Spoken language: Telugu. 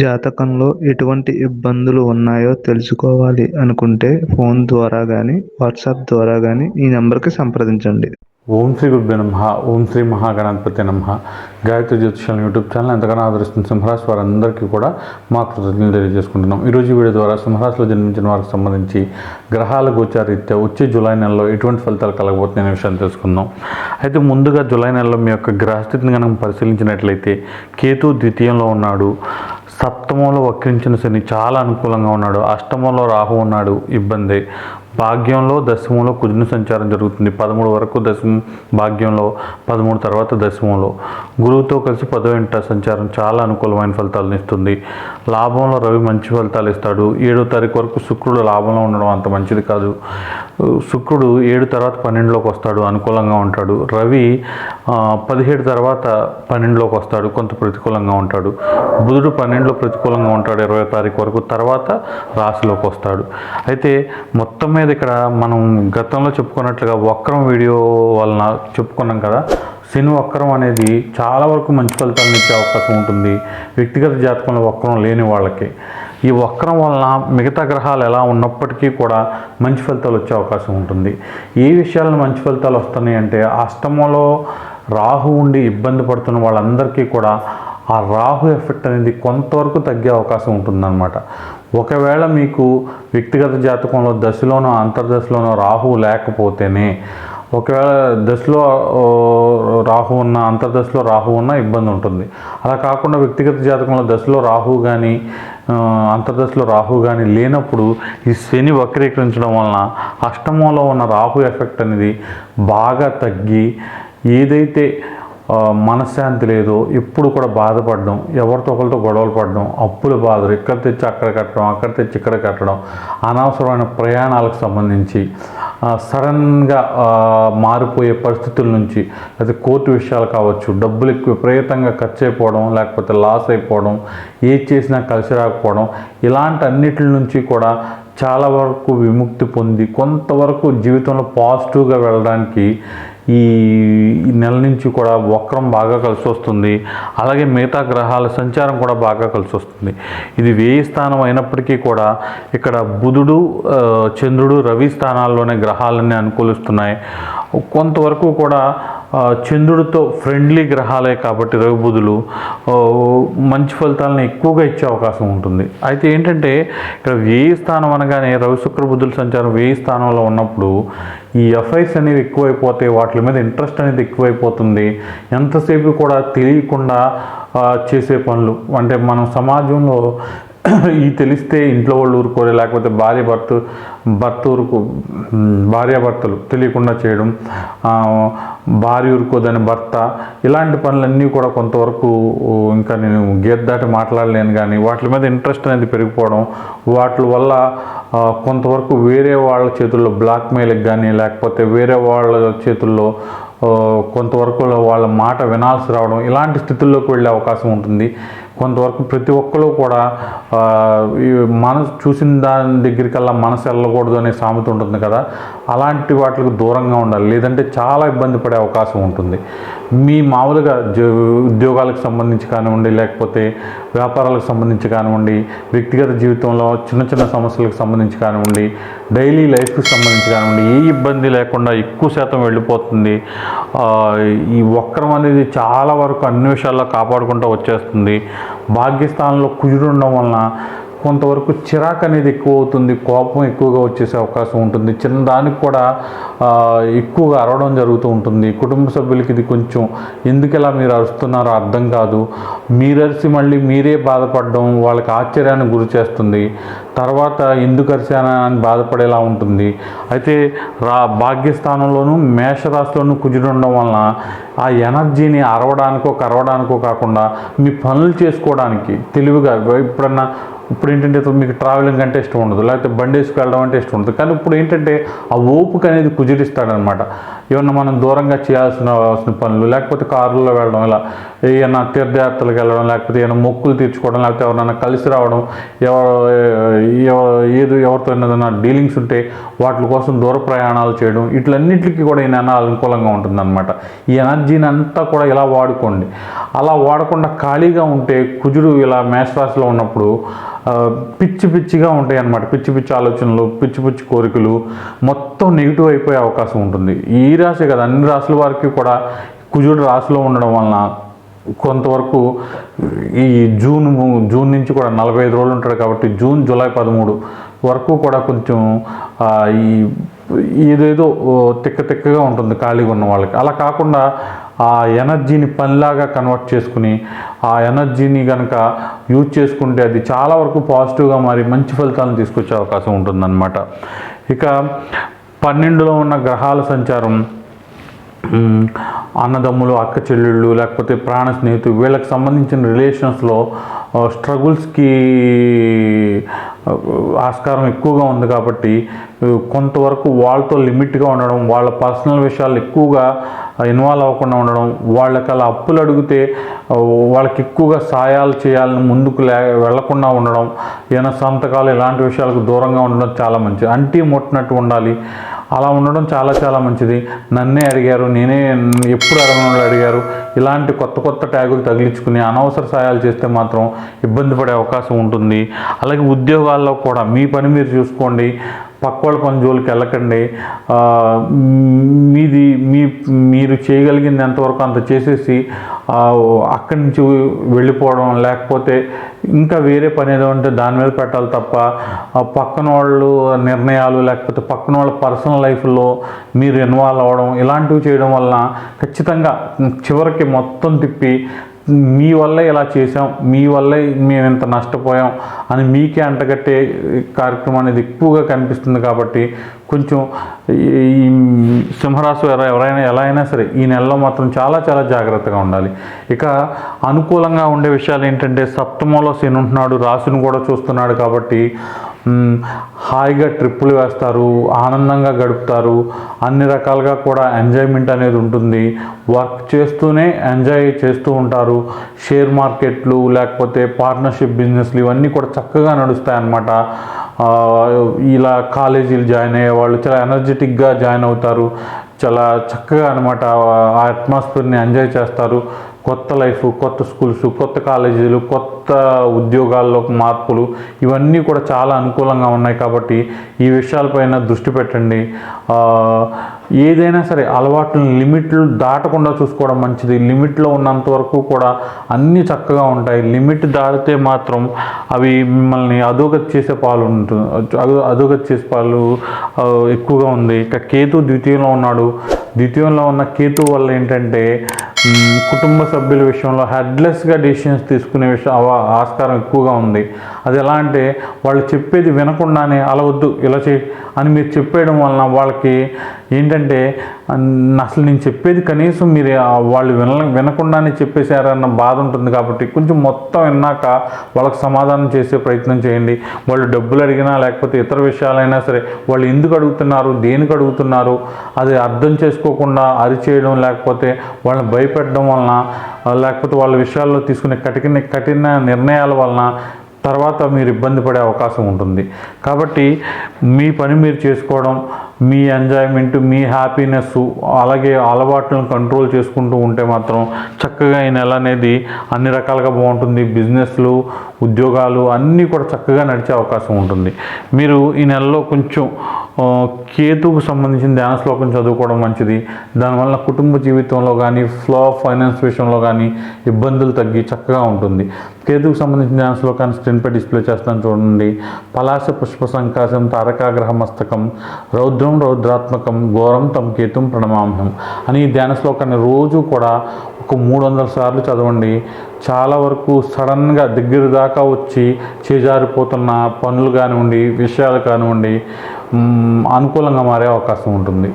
జాతకంలో ఎటువంటి ఇబ్బందులు ఉన్నాయో తెలుసుకోవాలి అనుకుంటే ఫోన్ ద్వారా కానీ వాట్సాప్ ద్వారా కానీ ఈ నెంబర్కి సంప్రదించండి. ఓం శ్రీ గురుభ్య నమ. ఓం శ్రీ మహాగణాధిపతి నమ. గాయత్రి జ్యోతిషాల యూట్యూబ్ ఛానల్ ఎంతగానో ఆదరిస్తున్న సింహరాశి వారందరికీ కూడా మా కృతజ్ఞతలు తెలియజేసుకుంటున్నాం. ఈరోజు వీడియో ద్వారా సింహరాశిలో జన్మించిన వారికి సంబంధించి గ్రహాల గోచారీత్యా వచ్చే జూలై నెలలో ఎటువంటి ఫలితాలు కలగబోతున్నాయి అనే విషయాన్ని తెలుసుకుందాం. అయితే ముందుగా జూలై నెలలో మీ యొక్క గ్రహస్థితిని కనుక పరిశీలించినట్లయితే కేతు ద్వితీయంలో ఉన్నాడు. సప్తమంలో వక్రించిన శని చాలా అనుకూలంగా ఉన్నాడు. అష్టమంలో రాహు ఉన్నాడు. ఇబ్బంది. భాగ్యంలో దశమంలో కుజుని సంచారం జరుగుతుంది. పదమూడు వరకు దశమం భాగ్యంలో పదమూడు తర్వాత దశమంలో. గురువుతో కలిసి పదో ఇంట సంచారం చాలా అనుకూలమైన ఫలితాలను ఇస్తుంది. లాభంలో రవి మంచి ఫలితాలు ఇస్తాడు. ఏడో తారీఖు వరకు శుక్రుడు లాభంలో ఉండడం అంత మంచిది కాదు. శుక్రుడు ఏడు తర్వాత పన్నెండులోకి వస్తాడు అనుకూలంగా ఉంటాడు. రవి పదిహేడు తర్వాత పన్నెండులోకి వస్తాడు కొంత ప్రతికూలంగా ఉంటాడు. బుధుడు పన్నెండులో ప్రతికూలంగా ఉంటాడు ఇరవై తారీఖు వరకు తర్వాత రాశిలోకి వస్తాడు. అయితే మొత్తం మీద ఇక్కడ మనం గతంలో చెప్పుకున్నట్లుగా వక్రం వీడియో వలన చెప్పుకున్నాం కదా. శని వక్రం అనేది చాలా వరకు మంచి ఫలితాలను ఇచ్చే అవకాశం ఉంటుంది. వ్యక్తిగత జాతకంలో వక్రం లేని వాళ్ళకి. ఈ వక్రం వలన మిగతా గ్రహాలు ఎలా ఉన్నప్పటికీ కూడా మంచి ఫలితాలు వచ్చే అవకాశం ఉంటుంది. ఏ విషయాలను మంచి ఫలితాలు వస్తున్నాయి అంటే అష్టమంలో రాహు ఉండి ఇబ్బంది పడుతున్న వాళ్ళందరికీ కూడా ఆ రాహు ఎఫెక్ట్ అనేది కొంతవరకు తగ్గే అవకాశం ఉంటుందన్నమాట. ఒకవేళ మీకు వ్యక్తిగత జాతకంలో దశలోనో అంతర్దశలోనో రాహు లేకపోతేనే ఒకవేళ దశలో రాహు ఉన్న అంతర్దశలో రాహు ఉన్న ఇబ్బంది ఉంటుంది. అలా కాకుండా వ్యక్తిగత జాతకంలో దశలో రాహు కానీ అంతర్దశలో రాహు కానీ లేనప్పుడు ఈ శని వక్రీకరించడం వలన అష్టమంలో ఉన్న రాహు ఎఫెక్ట్ అనేది బాగా తగ్గి ఏదైతే మనశ్శాంతి లేదు. ఎప్పుడు కూడా బాధపడడం ఎవరితో ఒకరితో గొడవలు పడడం అప్పుల బాధలు ఇక్కడ తెచ్చి అక్కడ కట్టడం అక్కడ తెచ్చి ఇక్కడ కట్టడం అనవసరమైన ప్రయాణాలకు సంబంధించి సడన్గా మారిపోయే పరిస్థితుల నుంచి అది కోర్టు విషయాలు కావచ్చు డబ్బులు విపరీతంగా ఖర్చు అయిపోవడం లేకపోతే లాస్ అయిపోవడం ఏది చేసినా కలిసి రాకపోవడం ఇలాంటి అన్నిటి నుంచి కూడా చాలా వరకు విముక్తి పొంది కొంతవరకు జీవితంలో పాజిటివ్గా వెళ్ళడానికి ఈ నెల నుంచి కూడా వక్రం బాగా కలిసి వస్తుంది. అలాగే మిగతా గ్రహాల సంచారం కూడా బాగా కలిసి వస్తుంది. ఇది వేయి స్థానం అయినప్పటికీ కూడా ఇక్కడ బుధుడు చంద్రుడు రవి స్థానాల్లోనే గ్రహాలన్నీ అనుకూలిస్తున్నాయి. కొంతవరకు కూడా చంద్రుడితో ఫ్రెండ్లీ గ్రహాలే కాబట్టి రవి బుధులు మంచి ఫలితాలను ఎక్కువగా ఇచ్చే అవకాశం ఉంటుంది. అయితే ఏంటంటే ఇక్కడ వ్యయ స్థానం అనగానే రవి శుక్రబుద్ధుల సంచారం వ్యయ స్థానంలో ఉన్నప్పుడు ఈ ఎఫ్ఐస్ అనేవి ఎక్కువైపోతాయి వాటి మీద ఇంట్రెస్ట్ అనేది ఎక్కువైపోతుంది. ఎంతసేపు కూడా తెలియకుండా చేసే పనులు అంటే మనం సమాజంలో ఈ తెలిస్తే ఇంట్లో వాళ్ళు ఊరుకోరు లేకపోతే భార్య భర్త భర్త ఊరుకు భార్యాభర్తలు తెలియకుండా చేయడం భార్య ఊరుకోదని భర్త ఇలాంటి పనులన్నీ కూడా కొంతవరకు ఇంకా నేను గీత దాటి మాట్లాడలేను కానీ వాటి మీద ఇంట్రెస్ట్ అనేది పెరిగిపోవడం వాటి వల్ల కొంతవరకు వేరే వాళ్ళ చేతుల్లో బ్లాక్మెయిల్కి కానీ లేకపోతే వేరే వాళ్ళ చేతుల్లో కొంతవరకు వాళ్ళ మాట వినాల్సి రావడం ఇలాంటి స్థితుల్లోకి వెళ్ళే అవకాశం ఉంటుంది. కొంతవరకు ప్రతి ఒక్కరు కూడా మనసు చూసిన దాని దగ్గరికల్లా మనసు వెళ్ళకూడదు అనే సామెత ఉంటుంది కదా. అలాంటి వాటికి దూరంగా ఉండాలి. లేదంటే చాలా ఇబ్బంది పడే అవకాశం ఉంటుంది. మీ మామూలుగా ఉద్యోగాలకు సంబంధించి కానివ్వండి లేకపోతే వ్యాపారాలకు సంబంధించి కానివ్వండి వ్యక్తిగత జీవితంలో చిన్న చిన్న సమస్యలకు సంబంధించి కానివ్వండి డైలీ లైఫ్కి సంబంధించి కానివ్వండి ఏ ఇబ్బంది లేకుండా ఎక్కువ శాతం వెళ్ళిపోతుంది. ఈ వక్రం అనేది చాలా వరకు అన్ని విషయాల్లో కాపాడుకుంటూ వచ్చేస్తుంది. భాగ్యస్థానంలో కుజుడు ఉండడం వలన కొంతవరకు చిరాకు అనేది ఎక్కువ అవుతుంది కోపం ఎక్కువగా వచ్చేసే అవకాశం ఉంటుంది. చిన్న దానికి కూడా ఎక్కువగా అరవడం జరుగుతూ ఉంటుంది. కుటుంబ సభ్యులకి ఇది కొంచెం ఎందుకు ఇలా మీరు అరుస్తున్నారో అర్థం కాదు. మీరు అరిసి మళ్ళీ మీరే బాధపడడం వాళ్ళకి ఆశ్చర్యానికి గురి చేస్తుంది. తర్వాత ఎందుకు అరిశానా అని బాధపడేలా ఉంటుంది. అయితే రా భాగ్యస్థానంలోనూ మేషరాశిలోనూ కుజుడు ఉండడం వలన ఆ ఎనర్జీని అరవడానికో కరవడానికో కాకుండా మీ పనులు చేసుకోవడానికి తెలివిగా ఎప్పుడన్నా ఇప్పుడు ఏంటంటే మీకు ట్రావెలింగ్ అంటే ఇష్టం ఉండదు. లేకపోతే బండి వేసుకు వెళ్ళడం అంటే ఇష్టం ఉండదు. కానీ ఇప్పుడు ఏంటంటే ఆ ఓపిక అనేది కుదిరిస్తాడనమాట. ఏమన్నా మనం దూరంగా చేయాల్సిన అవసరం పనులు లేకపోతే కారులో వెళ్ళడం ఇలా ఏమైనా తీర్థయాత్రలకు వెళ్ళడం లేకపోతే ఏమైనా మొక్కులు తీర్చుకోవడం లేకపోతే ఎవరైనా కలిసి రావడం ఎవరు ఎవ- ఏదో ఎవరితో ఏదైనా డీలింగ్స్ ఉంటే వాటి కోసం దూర ప్రయాణాలు చేయడం ఇట్లన్నిటికీ కూడా ఈ నెల అనుకూలంగా ఉంటుందన్నమాట. ఈ ఎనర్జీని అంతా కూడా ఇలా వాడుకోండి. అలా వాడకుండా ఖాళీగా ఉంటే కుజుడు ఇలా మేషరాశిలో ఉన్నప్పుడు పిచ్చి పిచ్చిగా ఉంటాయి అన్నమాట పిచ్చి పిచ్చి ఆలోచనలు పిచ్చి పిచ్చి కోరికలు మొత్తం నెగిటివ్ అయిపోయే అవకాశం ఉంటుంది. ఈ ఈ రాశి కదా అన్ని రాశుల వారికి కూడా కుజుడు రాశిలో ఉండడం వలన కొంతవరకు ఈ జూన్ జూన్ నుంచి కూడా నలభై ఐదు రోజులు ఉంటాడు కాబట్టి జూన్ జూలై పదమూడు వరకు కూడా కొంచెం ఈ ఏదేదో తిక్క తిక్కగా ఉంటుంది ఖాళీగా ఉన్న వాళ్ళకి. అలా కాకుండా ఆ ఎనర్జీని పనిలాగా కన్వర్ట్ చేసుకుని ఆ ఎనర్జీని కనుక యూజ్ చేసుకుంటే అది చాలా వరకు పాజిటివ్గా మారి మంచి ఫలితాలను తీసుకొచ్చే అవకాశం ఉంటుందన్నమాట. ఇక పన్నెండులో ఉన్న గ్రహాల సంచారం అన్నదమ్ములు అక్క చెల్లెళ్ళు లేకపోతే ప్రాణ స్నేహితులు వీళ్ళకి సంబంధించిన రిలేషన్స్లో స్ట్రగుల్స్కి ఆస్కారం ఎక్కువగా ఉంది కాబట్టి కొంతవరకు వాళ్ళతో లిమిట్గా ఉండడం వాళ్ళ పర్సనల్ విషయాలు ఎక్కువగా ఇన్వాల్వ్ అవ్వకుండా ఉండడం వాళ్ళకి అలా అప్పులు అడిగితే వాళ్ళకి ఎక్కువగా సాయాలు చేయాలని ముందుకు లే వెళ్ళకుండా ఉండడం ఏమైనా సంతకాలు ఇలాంటి విషయాలకు దూరంగా ఉండడం చాలా మంచిది. అంటీ ముట్టినట్టు ఉండాలి. అలా ఉండడం చాలా చాలా మంచిది. నన్నే అడిగారు నేనే ఎప్పుడు అడగడం అడిగారు. ఇలాంటి కొత్త కొత్త ట్యాగులు తగిలించుకుని అనవసర సాయాలు చేస్తే మాత్రం ఇబ్బంది పడే అవకాశం ఉంటుంది. అలాగే ఉద్యోగాల్లో కూడా మీ పని మీరు చూసుకోండి. పక్కోళ్ళ పని జోలికి వెళ్ళకండి. మీది మీ మీరు చేయగలిగింది ఎంతవరకు అంత చేసేసి అక్కడి నుంచి వెళ్ళిపోవడం లేకపోతే ఇంకా వేరే పని ఏదో ఉంటే దాని మీద పెట్టాలి తప్ప పక్కన వాళ్ళు నిర్ణయాలు లేకపోతే పక్కన వాళ్ళ పర్సనల్ లైఫ్లో మీరు ఇన్వాల్వ్ అవ్వడం ఇలాంటివి చేయడం వలన ఖచ్చితంగా చివరికి మొత్తం తిప్పి మీ వల్లే ఇలా చేసాం మీ వల్లే మేము ఇంత నష్టపోయాం అని మీకే అంటగట్టే కార్యక్రమం అనేది ఎక్కువగా కనిపిస్తుంది కాబట్టి కొంచెం ఈ సింహరాశి ఎవరైనా ఎలా అయినా సరే ఈ నెలలో మాత్రం చాలా చాలా జాగ్రత్తగా ఉండాలి. ఇక అనుకూలంగా ఉండే విషయాలు ఏంటంటే సప్తమంలో శని ఉంటున్నాడు రాశిని కూడా చూస్తున్నాడు కాబట్టి హాయిగా ట్రిప్పులు వేస్తారు ఆనందంగా గడుపుతారు. అన్ని రకాలుగా కూడా ఎంజాయ్మెంట్ అనేది ఉంటుంది. వర్క్ చేస్తూనే ఎంజాయ్ చేస్తూ ఉంటారు. షేర్ మార్కెట్లు లేకపోతే పార్ట్నర్షిప్ బిజినెస్లు ఇవన్నీ కూడా చక్కగా నడుస్తాయి అన్నమాట. ఇలా కాలేజీలు జాయిన్ అయ్యే వాళ్ళు చాలా ఎనర్జెటిక్గా జాయిన్ అవుతారు. చాలా చక్కగా అనమాట ఆ అట్మాస్ఫియర్ని ఎంజాయ్ చేస్తారు. కొత్త లైఫ్ కొత్త స్కూల్స్ కొత్త కాలేజీలు కొత్త ఉద్యోగాల్లో మార్పులు ఇవన్నీ కూడా చాలా అనుకూలంగా ఉన్నాయి కాబట్టి ఈ విషయాలపైన దృష్టి పెట్టండి. ఏదైనా సరే అలవాట్లను లిమిట్లు దాటకుండా చూసుకోవడం మంచిది. లిమిట్లో ఉన్నంత వరకు కూడా అన్నీ చక్కగా ఉంటాయి. లిమిట్ దాటితే మాత్రం అవి మిమ్మల్ని అధోగతి చేసే పాలు ఉంటుంది అధోగతి చేసే పాలు ఎక్కువగా ఉంది. ఇక కేతు ద్వితీయంలో ఉన్నాడు. ద్వితీయంలో ఉన్న కేతు వల్ల ఏంటంటే కుటుంబ సభ్యుల విషయంలో హెడ్లెస్గా డెసిషన్స్ తీసుకునే విషయం ఆస్కారం ఎక్కువగా ఉంది. అది ఎలా అంటే వాళ్ళు చెప్పేది వినకుండానే అలా వద్దు ఇలా చే అని మీరు చెప్పేయడం వలన వాళ్ళకి ఏంటంటే అసలు నేను చెప్పేది కనీసం మీరు వాళ్ళు విన వినకుండానే చెప్పేశారన్న బాధ ఉంటుంది కాబట్టి కొంచెం మొత్తం విన్నాక వాళ్ళకి సమాధానం చేసే ప్రయత్నం చేయండి. వాళ్ళు డబ్బులు అడిగినా లేకపోతే ఇతర విషయాలైనా సరే వాళ్ళు ఎందుకు అడుగుతున్నారు దేనికి అడుగుతున్నారు అది అర్థం చేసుకోకుండా అరిచేయడం లేకపోతే వాళ్ళని భయపెట్టడం వలన లేకపోతే వాళ్ళ విషయాల్లో తీసుకునే కఠిన కఠిన నిర్ణయాల వలన తర్వాత మీరు ఇబ్బంది పడే అవకాశం ఉంటుంది. కాబట్టి మీ పని మీరు చేసుకోవడం మీ ఎంజాయ్మెంట్ మీ హ్యాపీనెస్ అలాగే అలవాట్లను కంట్రోల్ చేసుకుంటూ ఉంటే మాత్రం చక్కగా ఈ నెల అనేది అన్ని రకాలుగా బాగుంటుంది. బిజినెస్లు ఉద్యోగాలు అన్నీ కూడా చక్కగా నడిచే అవకాశం ఉంటుంది. మీరు ఈ నెలలో కొంచెం కేతుకు సంబంధించిన ధ్యాన శ్లోకం చదువుకోవడం మంచిది. దానివల్ల కుటుంబ జీవితంలో కానీ ఫ్లో ఫైనాన్స్ విషయంలో కానీ ఇబ్బందులు తగ్గి చక్కగా ఉంటుంది. కేతుకు సంబంధించిన ధ్యాన శ్లోకాన్ని స్క్రీన్పై డిస్ప్లే చేస్తాను చూడండి. పలాస పుష్ప సంకాశం తారకాగ్రహ మస్తకం రౌద్ర రౌద్రాత్మకం ఘోరం తమ కేతుం ప్రణమాంహం అని ఈ ధ్యాన శ్లోకాన్ని రోజు కూడా ఒక మూడు వందల సార్లు చదవండి. చాలా వరకు సడన్గా దగ్గర దాకా వచ్చి చేజారిపోతున్న పనులు కానివ్వండి విషయాలు కానివ్వండి అనుకూలంగా మారే అవకాశం ఉంటుంది.